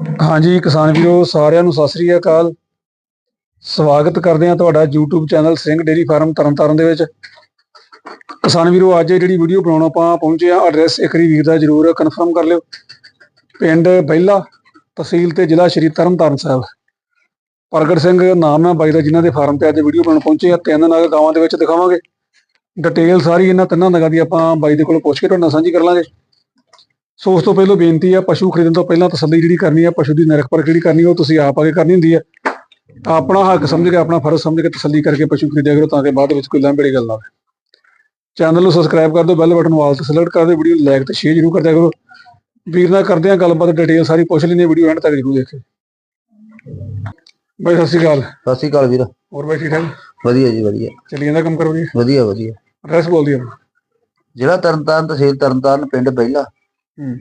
ਹਾਂਜੀ ਕਿਸਾਨ ਵੀਰੋ, ਸਾਰਿਆਂ ਨੂੰ ਸਤਿ ਸ੍ਰੀ ਅਕਾਲ। ਸਵਾਗਤ ਕਰਦੇ ਹਾਂ ਤੁਹਾਡਾ YouTube channel Singh dairy farm Tarn Taran ਦੇ ਵਿੱਚ। ਕਿਸਾਨ ਵੀਰੋ, ਅੱਜ ਜਿਹੜੀ ਵੀਡੀਓ ਬਣਾਉਣ ਆਪਾਂ ਪਹੁੰਚੇ ਆ ਐਡਰੈਸ ਇੱਕ ਵਾਰੀ ਵੀਰ ਦਾ ਜਰੂਰ ਕਨਫਰਮ ਕਰ ਲਿਓ। ਪਿੰਡ ਬਹਿਲਾ ਤਹਿਸੀਲ ਤੇ ਜ਼ਿਲ੍ਹਾ ਸ਼੍ਰੀ ਤਰਨਤਾਰਨ ਸਾਹਿਬ। ਪ੍ਰਗਟ ਸਿੰਘ ਨਾਮ ਹੈ ਬਾਈ ਦਾ, ਜਿਨ੍ਹਾਂ ਦੇ ਫਾਰਮ ਤੇ ਅੱਜ ਵੀਡੀਓ ਬਣਾਉਣ ਪਹੁੰਚੇ ਆ ਤਿੰਨ ਨਗ ਗਾਵਾਂ ਦੇ ਵਿੱਚ ਦਿਖਾਵਾਂਗੇ। ਡਿਟੇਲ ਸਾਰੀ ਇਹਨਾਂ ਤਿੰਨਾਂ ਨਗਾਂ ਦੀ ਆਪਾਂ ਬਾਈ ਦੇ ਕੋਲ ਪੁੱਛ ਕੇ ਤੁਹਾਡੇ ਨਾਲ ਸਾਂਝੀ ਕਰ ਲਾਂਗੇ। ਸੋ ਉਸ ਤੋਂ ਪਹਿਲਾਂ ਬੇਨਤੀ ਆ ਪਸ਼ੂ ਖਰੀਦਣ ਤੋਂ ਪਹਿਲਾਂ ਤਸੱਲੀ ਜਿਹੜੀ ਕਰਨੀ ਆ ਪਸ਼ੂ ਦੀ ਪਰਖ ਜਿਹੜੀ ਕਰਨੀ ਉਹ ਤੁਸੀਂ ਆਪ ਆ ਕੇ ਕਰਨੀ ਹੁੰਦੀ ਆ। ਆਪਣਾ ਹੱਕ ਸਮਝ ਕੇ ਆਪਣਾ ਫਰਜ਼ ਸਮਝ ਕੇ ਤਸੱਲੀ ਕਰਕੇ ਪਸ਼ੂ ਖਰੀਦਿਆ ਕਰੋ ਤਾਂ ਕਿ ਬਾਅਦ ਵਿੱਚ ਕੋਈ ਲਾਂਭੜੀ ਗੱਲ ਨਾ ਹੋਵੇ ਚੈਨਲ ਨੂੰ ਸਬਸਕ੍ਰਾਈਬ ਕਰ ਦਿਓ ਬੈਲ ਬਟਨ ਵਾਲ ਤੇ ਸਿਲੈਕਟ ਕਰ ਦਿਓ ਵੀਡੀਓ ਲਾਈਕ ਤੇ ਸ਼ੇਅਰ ਜ਼ਰੂਰ ਕਰਦਿਆ ਕਰੋ। ਵੀਰ ਨਾਲ ਕਰਦੇ ਆ ਗੱਲਬਾਤ ਡਿਟੇਲ ਸਾਰੀ ਪੁੱਛ ਲੈਂਦੇ ਵੀਡੀਓ ਐਂਡ ਤੱਕ ਜ਼ਰੂਰ ਦੇਖਿਓ। ਬਾਈ ਸਤਿ ਸ਼੍ਰੀ ਅਕਾਲ। ਸਤਿ ਸ਼੍ਰੀ ਅਕਾਲ ਵੀਰ। ਹੋਰ ਬਾਈ ਠੀਕ ਠਾਕ? ਵਧੀਆ ਜੀ ਵਧੀਆ। ਚੱਲੀ ਜਾਂਦਾ ਕੰਮ ਕਰੋ ਜੀ। ਵਧੀਆ ਵਧੀਆ। ਐਡਰੈਸ ਬੋਲ ਦਿਓ ਜ਼ਿਲ੍ਹਾ ਤਰਨਤਾਰਨ ਤਹਿਸੀਲ ਤਰਨਤਾਰਨ ਪਿੰਡ ਬਹਿਲਾ ਹੂੰ।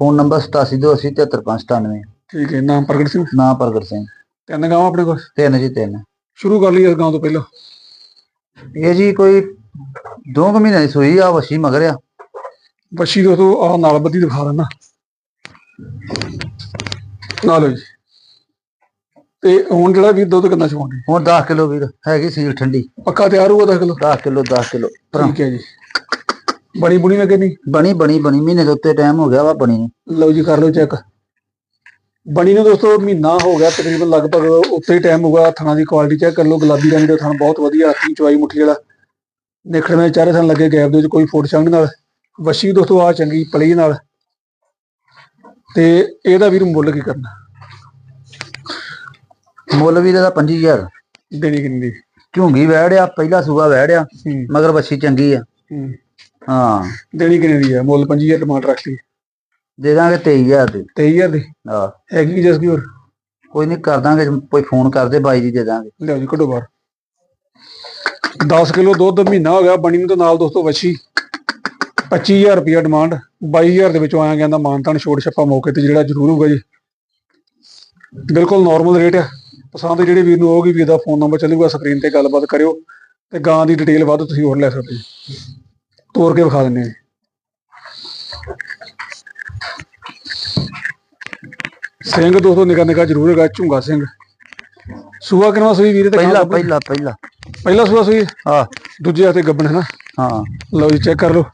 ਫੋਨ ਨੰਬਰ 8728737598 ਠੀਕ ਹੈ ਨਾਮ ਪ੍ਰਗਟ ਸਿੰਘ? ਨਾਂ ਪ੍ਰਗਟ ਸਿੰਘ। ਤਿੰਨ ਗਾਵਾਂ ਆਪਣੇ ਕੋਲ? ਤਿੰਨ ਜੀ ਤਿੰਨ। ਸ਼ੁਰੂ ਕਰ ਲਈ ਇਸ ਗਾਂ ਤੋਂ ਪਹਿਲਾਂ। ਇਹ ਜੀ ਕੋਈ ਦੋ ਕੁ ਮਹੀਨੇ ਦੀ ਸੂਈ ਆ ਵਸ਼ੀ ਮਗਰ ਆ। ਬੱਛੀ ਦੋਸਤੋ ਆਹ ਨਾਲ ਬੱਦੀ ਦਿਖਾ ਦਿੰਦਾ। ਨਾਲ ਜੀ। ਤੇ ਹੁਣ ਜਿਹੜਾ ਵੀਰ ਦੁੱਧ ਕਿੰਨਾ ਚਵਾਉਂਦੇ ਹੁਣ 10 ਕਿਲੋ ਵੀਰ ਹੈਗੀ ਸੀਲ ਠੰਡੀ। ਪੱਕਾ ਤਿਆਰ ਹੋਊਗਾ 10 ਕਿਲੋ? 10 kilo 10 kilo. ਠੀਕ ਹੈ ਜੀ। ਬਣੀ ਬੁਣੀ ਲੱਗੇ ਨਹੀਂ? ਬਣੀ ਬਣੀ ਬਣੀ। ਮਹੀਨੇ ਦੇ ਉੱਤੇ ਟਾਈਮ ਹੋ ਗਿਆ ਵਾ ਬਣੀ ਨੂੰ। ਲਓ ਜੀ ਕਰ ਲਓ ਚੈੱਕ ਬਣੀ ਨੂੰ ਦੋਸਤੋ ਮਹੀਨਾ ਹੋ ਗਿਆ ਤਕਰੀਬਨ ਲਗਭਗ ਉੱਤੇ ਹੀ ਟਾਈਮ ਹੋਊਗਾ। ਥਣਾ ਦੀ ਕੁਆਲਿਟੀ ਚੈੱਕ ਕਰ ਲਓ। ਗੁਲਾਬੀ ਰੰਗ ਦਾ ਥਣ ਬਹੁਤ ਵਧੀਆ। ਹੱਥੀ ਚਵਾਈ ਮੁੱਠੀ ਵਾਲਾ। ਨਿਖੜ ਵਿੱਚ ਚਾਰੇ ਥਣ ਲੱਗੇ ਗੈਪ ਦੇ ਵਿੱਚ ਕੋਈ ਫੋਟ ਚੰਗ ਨਾਲ। ਵਸ਼ੀ ਦੋਸਤੋ ਆ ਚੰਗੀ ਪਲੀ ਨਾਲ। ਤੇ ਇਹਦਾ ਵੀਰ ਮੁੱਲ ਕੀ ਕਰਨਾ? ਮੁੱਲ ਵੀ ਇਹਦਾ 25000 ਦੇਣੀ ਕਿੰਨੀ? ਦੀ ਝੁੰਗੀ ਵਹਿੜਿਆ ਪਹਿਲਾ ਸੂਆ ਵਹਿੜਿਆ ਮਗਰ ਵਸ਼ੀ ਚੰਗੀ ਆ। ਹੂੰ। ਹਾਂ ਦੇਣੀ ਕਿੰਨੇ ਦੀ ਹੈ ਮੁੱਲ 5000 ਟਮਾਟਰ ਰੱਖ ਲਈ। ਦੇ ਦਾਂਗੇ 23000 ਦੀ। 23000 ਦੀ? ਹਾਂ। ਹੈਗੀ ਕਿ ਜਸਗੀ ਹੋਰ ਕੋਈ ਨਹੀਂ ਕਰ ਦਾਂਗੇ ਕੋਈ ਫੋਨ ਕਰਦੇ ਬਾਈ ਜੀ ਦੇ ਦਾਂਗੇ। ਲਿਆਓ ਜੀ ਕੱਢੋ ਬਾਹਰ। 10 ਕਿਲੋ ਦੁੱਧ ਮਹੀਨਾ ਹੋ ਗਿਆ ਬਣੀ ਨੂੰ ਤੇ ਨਾਲ ਦੋਸਤੋ ਵੱਛੀ। 25000 ਰੁਪਿਆ ਡਿਮਾਂਡ 22000 ਦੇ ਵਿੱਚੋਂ ਆਇਆ ਗਿਆ ਦਾ ਮਾਨਤਾਨ ਛੋੜ ਛੱਪਾ ਮੌਕੇ ਤੇ ਜਿਹੜਾ ਜ਼ਰੂਰ ਹੋਊਗਾ ਜੀ। ਬਿਲਕੁਲ ਨਾਰਮਲ ਰੇਟ ਆ। ਪਸੰਦ ਜਿਹੜੇ ਵੀਰ ਨੂੰ ਆਉਗੀ ਵੀਰ ਦਾ ਫੋਨ ਨੰਬਰ ਚੱਲੂਗਾ ਸਕਰੀਨ ਤੇ ਗੱਲਬਾਤ ਕਰਿਓ ਤੇ ਗਾਂ ਦੀ ਡਿਟੇਲ ਵੱਧ ਤੁਸੀਂ ਹੋਰ ਲੈ ਸਕਦੇ ਜੀ ਤੋੜ ਕੇ ਵਿਖਾ ਦਿੰਦੇ ਆ। ਸਿੰਘ ਦੋਸਤੋ ਨਿਕਾ ਨਿਕਾ ਜ਼ਰੂਰ ਹੈਗਾ ਝੁੰਗਾ ਸਿੰਘ। ਸੂਆ ਕਿਨਵਾ ਸੂਈ ਵੀਰੇ ਤੇ ਪਹਿਲਾ ਪਹਿਲਾ ਪਹਿਲਾ। ਪਹਿਲਾ ਸੂਆ ਸੂਈ? ਹਾਂ। ਦੂਜੇ ਹੱਥੇ ਗੱਬਣ ਹੈ ਨਾ? ਹਾਂ। ਲਓ ਜੀ ਚੈੱਕ ਕਰ ਲਓ।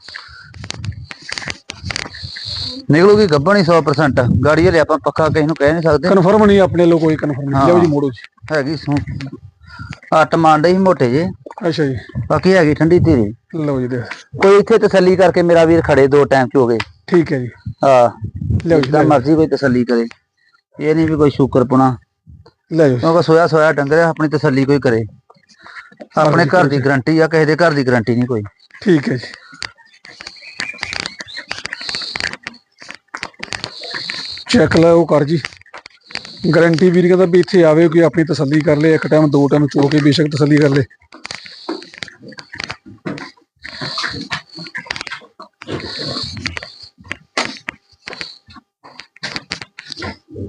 ਨਿਕਲੂਗੀ ਗੱਬਣ ਹੀ 100% ਗਾੜੀ ਹਲੇ ਆਪਾਂ ਪੱਕਾ ਕਿਸੇ ਨੂੰ ਕਹਿ ਨਹੀਂ ਸਕਦੇ। ਕਨਫਰਮ ਨਹੀਂ ਆਪਣੇ ਲੋ ਕੋਈ ਕਨਫਰਮ ਨਹੀਂ। ਲਓ ਜੀ ਮੋੜੋ ਜੀ। ਹੈਗੀ ਸੂ ਅੱਟ ਮੰਡੇ ਹੀ ਮੋਟੇ ਜੇ। ਅੱਛਾ ਜੀ। ਬਾਕੀ ਹੈਗੀ ਠੰਡੀ ਧੀਰੀ। ਲਓ ਜੀ ਦੇਖ। ਕੋਈ ਇੱਥੇ ਤਸੱਲੀ ਕਰਕੇ ਮੇਰਾ ਵੀਰ ਖੜੇ ਦੋ ਟਾਈਮ ਚ ਹੋ ਗਏ। ਠੀਕ ਹੈ ਜੀ। ਹਾਂ ਲਓ ਜੀ ਜਿੱਦਾਂ ਮਰਜ਼ੀ ਕੋਈ ਤਸੱਲੀ ਕਰੇ। ਇਹ ਨਹੀਂ ਵੀ ਕੋਈ ਸ਼ੁਕਰ ਪੁਣਾ। ਲੈ ਜਾਓ ਕਿਉਂਕਿ ਸੋਇਆ ਸੋਇਆ ਡੰਗਰ ਆ, ਆਪਣੀ ਤਸੱਲੀ ਕੋਈ ਕਰੇ। ਆਪਣੇ ਘਰ ਦੀ ਗਰੰਟੀ ਆ ਕਿਸੇ ਦੇ ਘਰ ਦੀ ਗਰੰਟੀ ਨਹੀਂ ਕੋਈ। ਠੀਕ ਹੈ ਜੀ। ਚੈੱਕ ਲਾਓ ਕਰ ਜੀ। ਗਾਰੰਟੀ ਵੀਰ ਕਹਿੰਦਾ ਵੀ ਇੱਥੇ ਆਵੇ ਕੋਈ ਆਪਣੀ ਤਸੱਲੀ ਕਰ ਲੇ ਇੱਕ ਟਾਈਮ ਦੋ ਟਾਈਮ ਚੋ ਕੇ ਬੇਸ਼ੱਕ ਤਸੱਲੀ ਕਰ ਲੇ।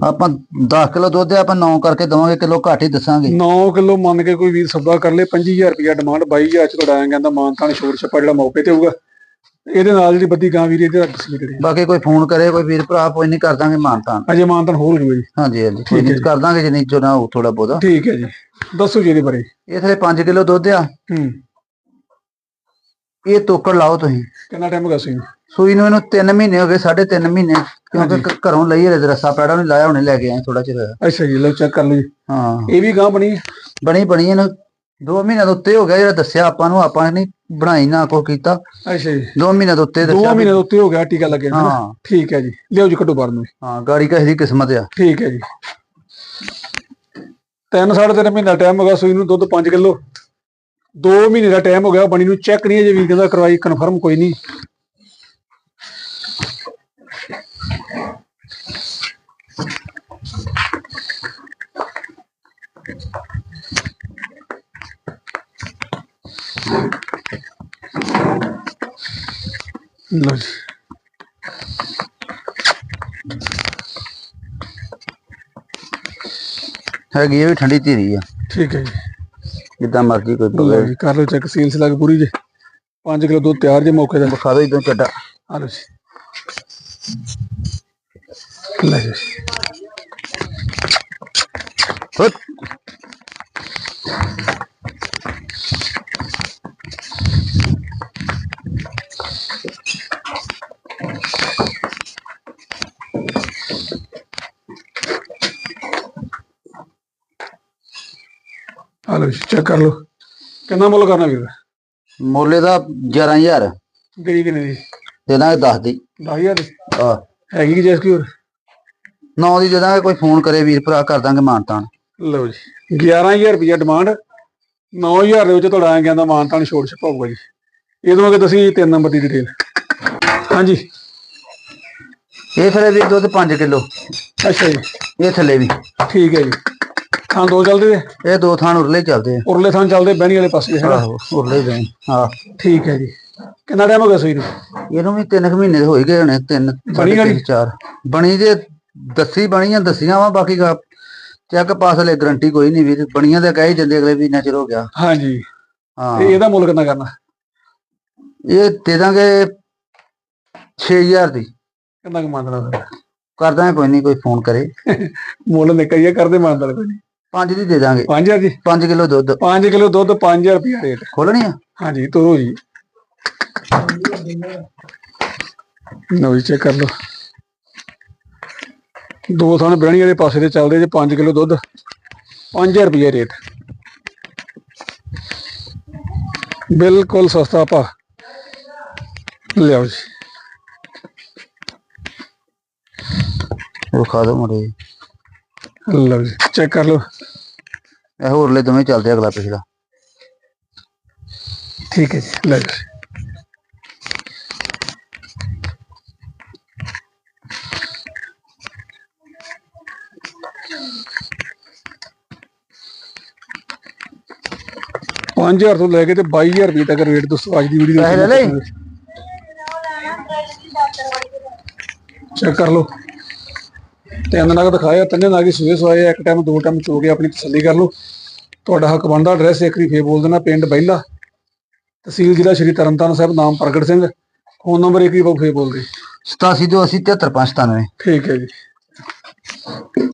ਆਪਾਂ 10 ਕਿਲੋ ਦੁੱਧ ਆਪਾਂ 9 ਕਰਕੇ ਦਵਾਂਗੇ ਕਿਲੋ ਘੱਟ ਹੀ ਦੱਸਾਂਗੇ। 9 ਕਿਲੋ ਮੰਨ ਕੇ ਕੋਈ ਵੀਰ ਸੌਦਾ ਕਰ ਲੇ 25000 ਰੁਪਇਆ ਡਿਮਾਂਡ 22000 ਚ ਤੁਹਾਡਾ ਆਇਆ ਕਹਿੰਦਾ ਮਾਨਤਾਨ ਛੋੜ ਛੱਪਾ ਜਿਹੜਾ ਮੌਕੇ ਤੇ ਹੋਊਗਾ ਇਹਦੇ ਨਾਲ ਜਿਹੜੀ ਬੱਦੀ ਗਾਂ ਵੀਰ ਇਹਦੇ ਰੱਖ ਸੀ ਕਰੇ ਬਾਕੀ ਕੋਈ ਫੋਨ ਕਰੇ ਕੋਈ ਵੀਰ ਭਰਾ ਕੋਈ ਨਹੀਂ ਕਰ ਦਾਂਗੇ ਮਾਨਤਾਨ ਅਜੇ ਮਾਨਤਾਨ ਹੋਰ ਹੋਊਗਾ ਜੀ। ਹਾਂਜੀ ਹਾਂਜੀ। ਕੋਈ ਨਹੀਂ ਕਰ ਦਾਂਗੇ ਜਿੰਨੀ ਚੋ ਨਾ ਥੋੜਾ ਬਹੁਤਾ। ਠੀਕ ਹੈ ਜੀ। ਦੱਸੋ ਜੀ ਇਹਦੇ ਬਾਰੇ। ਇਹ ਥਲੇ 5 ਕਿਲੋ ਦੁੱਧ ਆ। ਹੂੰ। ਇਹ ਤੋਕੜ ਲਾਓ ਤੁਸੀਂ। ਕਿੰਨਾ ਟਾਈਮ ਹੋ ਗਿਆ ਸੀ ਸੂਈ ਨੂੰ ਇਹਨੂੰ 3 ਮਹੀਨੇ ਹੋ ਗਏ 3.5 ਮਹੀਨੇ। ਕਿਉਂਕਿ ਘਰੋਂ ਲਈ ਹਲੇ ਰਸਾ ਪੈੜਾ ਨਹੀਂ ਲਾਇਆ ਹੁਣੇ ਲੈ ਕੇ ਆਏ ਥੋੜਾ ਚਿਰ ਅੱਛਾ ਜੀ ਲਓ ਚੈੱਕ ਕਰ ਲਓ ਜੀ। ਹਾਂ। ਇਹ ਵੀ ਗਾਂ ਬਣੀ ਹੈ? ਬਣੀ ਬਣੀ ਇਹਨੂੰ 2 ਮਹੀਨਿਆਂ ਦੇ ਉੱਤੇ ਹੋ ਗਿਆ ਜਿਹੜਾ ਦੱਸਿਆ ਆਪਾਂ ਨੂੰ ਆਪਾਂ ਨਹੀਂ ਬਣਾਈ ਨਾ ਕੋ ਕੀਤਾ। ਅੱਛਾ ਜੀ। 2 ਮਹੀਨਿਆਂ ਦੇ ਉੱਤੇ ਦੋ ਦੱਸਿਆ ਮਹੀਨੇ ਦੇ ਉੱਤੇ ਹੋ ਗਿਆ ਟੀਕਾ ਲੱਗਿਆ ਹੈ। ਠੀਕ ਹੈ ਜੀ। ਲਿਓ ਜੀ ਕੱਢੋ ਬਾਹਰ ਨੂੰ। ਹਾਂ ਗਾੜੀ ਕਿਸੇ ਦੀ ਕਿਸਮਤ ਆ। ਠੀਕ ਹੈ ਜੀ। ਤਿੰਨ ਸਾਢੇ ਤਿੰਨ ਮਹੀਨਾ ਟਾਈਮ ਹੋ ਗਿਆ ਸੂਈ ਨੂੰ ਦੁੱਧ 5 ਕਿਲੋ। 2 ਮਹੀਨੇ ਦਾ ਟਾਈਮ ਹੋ ਗਿਆ ਬਣੀ ਨੂੰ ਚੈੱਕ ਨਹੀਂ ਅਜੇ ਵੀ ਕਹਿੰਦਾ ਕਰਵਾਈ ਕਨਫਰਮ ਕੋਈ ਨਹੀਂ। ਲਓ ਜੀ ਹੈਗੀ ਇਹ ਵੀ ਠੰਡੀ ਧੀਰੀ ਆ। ਠੀਕ ਹੈ ਜੀ। ਜਿੱਦਾਂ ਮਰਜ਼ੀ ਕੋਈ ਲਓ ਪਵੇ। ਜੀ ਕਰ ਲਓ ਚੈੱਕ ਸੀਲ ਸਲੱਗ ਪੂਰੀ ਜੇ। 5 ਕਿਲੋ ਦੁੱਧ ਤਿਆਰ ਜੇ ਮੌਕੇ ਦਾ ਬਖਾ ਦੋ ਇਦੋਂ ਚੱਡਾ। ਆ ਲਓ ਜੀ। ਲੈ ਜਾਓ ਜੀ। ਹੁੱਟ। ਜੀ ਚੈੱਕ ਕਰ ਲਓ। ਕਿੰਨਾ ਮੁੱਲ ਕਰਨਾ ਵੀਰ? ਮੁੱਲੇ ਦਾ 11000 ਗਰੀ ਕਿੰਨੇ ਦੀ ਦੇ? ਦਾਂਗੇ 10 ਦੀ। 10000 ਦੀ? ਆ ਹੈਗੀ ਕਿ ਜੈਸ ਕੀ ਹੋਰ? 9 ਦੀ ਦੇ ਦਾਂਗੇ ਕੋਈ ਫੋਨ ਕਰੇ ਵੀਰ ਭਰਾ ਕਰ ਦਾਂਗੇ ਮਾਨਤਾਨ ਲਓ ਜੀ। 11000 ਰੁਪਇਆ ਡਿਮਾਂਡ 9000 ਦੇ ਵਿੱਚ ਤੁਹਾਡਾ ਐਂ ਕਹਿੰਦਾ ਮਾਨਤਾਨ ਛੋੜ ਛਪਾਊਗਾ ਜੀ। ਇਹ ਤੋਂ ਅੱਗੇ ਤੁਸੀਂ ਤਿੰਨ ਨੰਬਰ ਦੀ ਡਿਟੇਲ ਹਾਂਜੀ। ਇਹ ਥਲੇ ਵੀ ਦੁੱਧ 5 ਕਿਲੋ। ਅੱਛਾ ਜੀ। ਇਹ ਥੱਲੇ ਵੀ। ਠੀਕ ਹੈ ਜੀ। ਥਾਂ ਦੋ ਚੱਲਦੇ ਨੇ ਇਹ ਦੋ ਥਾਂ ਉਰਲੇ ਚੱਲਦੇ ਆ। ਉਰਲੇ ਥਾਂ ਚੱਲਦੇ ਬਹਿਣੀ ਵਾਲੇ ਪਾਸੇ ਹੈਗਾ ਆਹੋ ਉਰਲੇ ਦੇ ਹਾਂ ਠੀਕ ਹੈ ਜੀ। ਕਿੰਨਾ ਟਾਈਮ ਹੋ ਗਿਆ ਸੂਈ ਨੂੰ ਇਹਨੂੰ ਵੀ 3 ਮਹੀਨੇ ਦੇ ਹੋਈ ਗਏ ਹੋਣੇ ਤਿੰਨ ਬਣੀ ਸਾਢੇ ਵਾਲੀ? ਤਿੰਨ, ਚਾਰ। ਬਣੀ ਜੇ ਦੱਸੀ ਬਣੀਆਂ ਦੱਸੀਆਂ ਵਾ ਬਾਕੀ ਚੈੱਕ ਪਾਸ ਲੈ ਗਰੰਟੀ ਕੋਈ ਨਹੀਂ ਵੀਰ ਬਣੀਆਂ ਤੇ ਕਹੀ ਜਾਂਦੇ ਅਗਲੇ ਵੀ ਚਿਰ ਹੋ ਗਿਆ। ਹਾਂਜੀ। ਹਾਂ। ਤੇ ਇਹਦਾ ਮੁੱਲ ਕਿੰਨਾ ਕਰਨਾ? ਇਹ ਦੇ ਦਾਂਗੇ 6000 ਦੀ। ਕਿੰਨਾ ਕੁ ਮੰਨਦਾ ਫਿਰ? ਕਰ ਦਾਂਗੇ ਕੋਈ ਨਹੀਂ ਕੋਈ ਫੋਨ ਕਰੇ। ਮੁੱਲ ਨਿਕਲਿਆ ਕਰਦੇ ਮੰਨਦਾ ਕੋਈ ਨਹੀਂ ਪੰਜ ਦੀ ਦੇ ਦਾਂਗੇ। 5000 ਜੀ। 5 ਕਿਲੋ ਦੁੱਧ। 5 ਕਿਲੋ ਦੁੱਧ 5000 ਰੁਪਇਆ ਰੇਟ। ਖੋਲਣੀ ਆ? ਹਾਂਜੀ ਤੋਰੋ ਜੀ। ਲਓ ਜੀ ਚੈੱਕ ਕਰ ਲਓ। ਦੋ ਥਾਂ ਬਰਣੀ ਵਾਲੇ ਪਾਸੇ ਤੇ ਚੱਲਦੇ ਜੇ 5 ਕਿਲੋ ਦੁੱਧ। 5000 ਰੁਪਏ ਰੇਟ। ਬਿਲਕੁਲ ਸਸਤਾ ਪਾ ਲਿਆਓ ਜੀ। ਉਹ ਖਾ ਦੋ ਲਓ ਜੀ ਚੈੱਕ ਕਰ ਲਓ। ਇਹ ਹੋਰਲੇ ਦੋਵੇਂ ਚੱਲਦੇ ਆ ਅਗਲਾ ਪਿਛਲਾ। ਠੀਕ ਹੈ ਜੀ ਲੈ ਜਾਓ ਪੰਜ ਹਜ਼ਾਰ ਤੋਂ ਲੈ ਕੇ ਤੇ 22000 ਰੁਪਏ ਤੱਕ ਰੇਟ ਦੋਸਤੋ ਅੱਜ ਦੀ ਵੀਡੀਓ ਪੈਸੇ ਲੈ ਲਈ? ਚੈੱਕ ਕਰ ਲਓ। ਤਿੰਨ ਨਗ ਦਿਖਾਇਆ ਤਿੰਨੇ ਨਗ ਹੀ ਸੂਏ ਸਵਾਏ ਇੱਕ ਟਾਈਮ ਦੋ ਟਾਈਮ ਚੋ ਕੇ ਆਪਣੀ ਤਸੱਲੀ ਕਰ ਲਓ। ਤੁਹਾਡਾ ਹੱਕ ਬਣਦਾ ਐਡਰੈਸ ਇੱਕ ਵਾਰੀ ਫੇਰ ਬੋਲ ਦੇਣਾ ਪਿੰਡ ਬਹਿਲਾ ਤਹਿਸੀਲ ਜ਼ਿਲ੍ਹਾ ਸ਼੍ਰੀ ਤਰਨਤਾਰਨ ਸਾਹਿਬ ਨਾਮ ਪ੍ਰਗਟ ਸਿੰਘ। ਫੋਨ ਨੰਬਰ ਇੱਕ ਵਾਰੀ ਫੇਰ ਬੋਲ ਦੇ। 87 ਤੋਂ 80 73 597 ਠੀਕ ਹੈ ਜੀ।